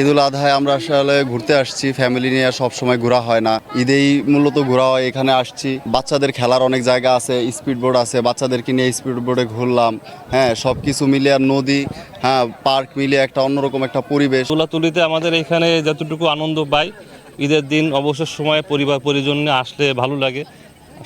ঈদুল আধায় আমরা আসলে ঘুরতে আসছি ফ্যামিলি নিয়ে সব সময় ঘোরা হয় না। ঈদেই মূলত ঘোরা হয়, এখানে আসছি। বাচ্চাদের খেলার অনেক জায়গা আছে স্পিড বোর্ড আছে, বাচ্চাদেরকে নিয়ে স্পিড বোর্ডে ঘুরলাম। হ্যাঁ সব কিছু মিলে আর নদী হ্যাঁ পার্ক মিলে একটা অন্যরকম একটা পরিবেশ। তুলাতুলিতে আমাদের এখানে যতটুকু আনন্দ পাই, ঈদের দিন অবসর সময়ে পরিবার পরিজন আসলে ভালো লাগে,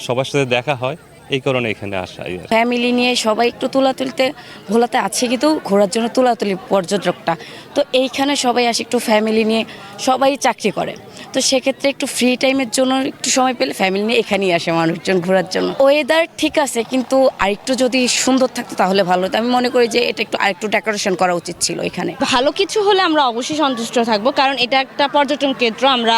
সবার সাথে দেখা হয়। এই কারণে এখানে আসা ফ্যামিলি নিয়ে সবাই একটু তুলা তুলতে ভোলাতে আছে কিন্তু ঘোরার জন্য তুলা তুলি পর্যটকটা। তো এইখানে সবাই আসে একটু ফ্যামিলি নিয়ে, সবাই চাকরি করে। তো সেক্ষেত্রে একটু ফ্রি টাইমের জন্য একটু সময় পেলে ফ্যামিলি নিয়ে এখানেই আসে মানুষজন ঘোরার জন্য। ওয়েদার ঠিক আছে, কিন্তু আরেকটু যদি সুন্দর থাকতো তাহলে ভালো হতো। আমি মনে করি যে এটা একটু আরেকটু ডেকোরেশন করা উচিত ছিল এখানে। ভালো কিছু হলে আমরা অবশ্যই সন্তুষ্ট থাকব, কারণ এটা একটা পর্যটন কেন্দ্র। আমরা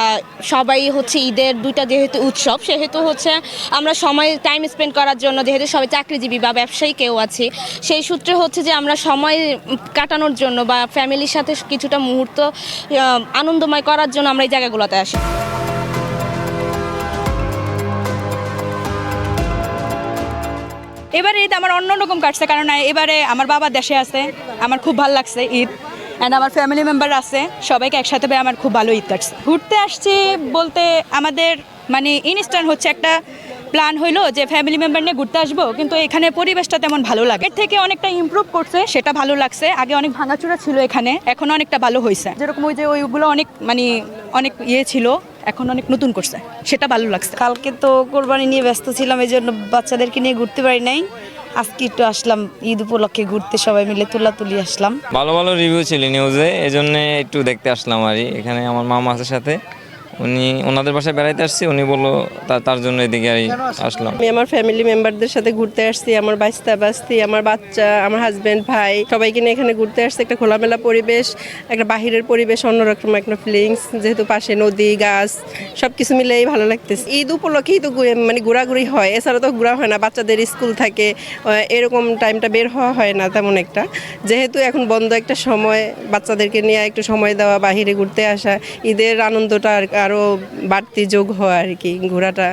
সবাই হচ্ছে ঈদের দুইটা যেহেতু উৎসব, সেহেতু হচ্ছে আমরা সময় টাইম স্পেন্ড করার জন্য যেহেতু সবাই চাকরিজীবী বা ব্যবসায়ী কেউ আছি, সেই সূত্রে হচ্ছে যে আমরা সময় কাটানোর জন্য বা ফ্যামিলির সাথে কিছুটা মুহূর্ত আনন্দময় করার জন্য আমরা এই জায়গাগুলোতে আসি। এবারে ঈদ আমার অন্যরকম কাটছে, কারণ এবারে আমার বাবা দেশে আছে, আমার খুব ভালো লাগছে ঈদ অ্যান্ড আমার ফ্যামিলি মেম্বার আছে, সবাইকে একসাথে পেয়ে আমার খুব ভালো ঈদ কাটছে। ঘুরতে আসছি বলতে আমাদের মানে ইনস্ট্যান্ট হচ্ছে একটা প্ল্যান হইল যে ফ্যামিলি মেম্বার নিয়ে ঘুরতে আসব কিন্তু এখানে পরিবেশটা তেমন ভালো লাগে। এর থেকে অনেকটা ইমপ্রুভ করছে সেটা ভালো লাগছে। আগে অনেক ভাঙাচোরা ছিল এখানে এখন অনেকটা ভালো হয়েছে যেরকম ওই যে ওইগুলো অনেক মানে অনেক ইয়ে ছিল এখন অনেক নতুন করছে। সেটা ভালো লাগছে। কালকে তো কোরবানি নিয়ে ব্যস্ত ছিলাম এই জন্য বাচ্চাদেরকে নিয়ে ঘুরতে পারি নাই। আজকে একটু আসলাম ঈদ উপলক্ষে ঘুরতে সবাই মিলে তুলা তুলি আসলাম। ভালো ভালো রিভিউ ছিল নিউজে এই জন্য একটু দেখতে আসলাম আর। এখানে আমার মামা আছে সাথে। উনি, ওনাদের বাসায় বেড়াইতে আসছি, উনি বলল তার জন্য এদিকে আর আসলাম। আমি আমার ফ্যামিলি মেম্বারদের সাথে ঘুরতে আসছি, আমার বাচ্চা বাস্তি আমার বাচ্চা, আমার হাজব্যান্ড ভাই, সবাইকে নিয়ে এখানে ঘুরতে আসছি, একটা খোলামেলা পরিবেশ, একটা বাহিরের পরিবেশ, অন্যরকম একটা ফিলিংস যেহেতু পাশে নদী, গাছ সব কিছু মিলেই ভালো লাগতেছে। ঈদ উপলক্ষেই তো মানে ঘোরাঘুরি হয়, এছাড়া তো ঘোরা হয় না, বাচ্চাদের স্কুল থাকে এরকম টাইমটা বের হওয়া হয় না তেমন একটা। যেহেতু এখন বন্ধ একটা সময়, বাচ্চাদেরকে নিয়ে একটু সময় দেওয়া, বাহিরে ঘুরতে আসা, ঈদের আনন্দটা আর- আরও বাড়তি যোগ হয় আর কি ঘোরাটা।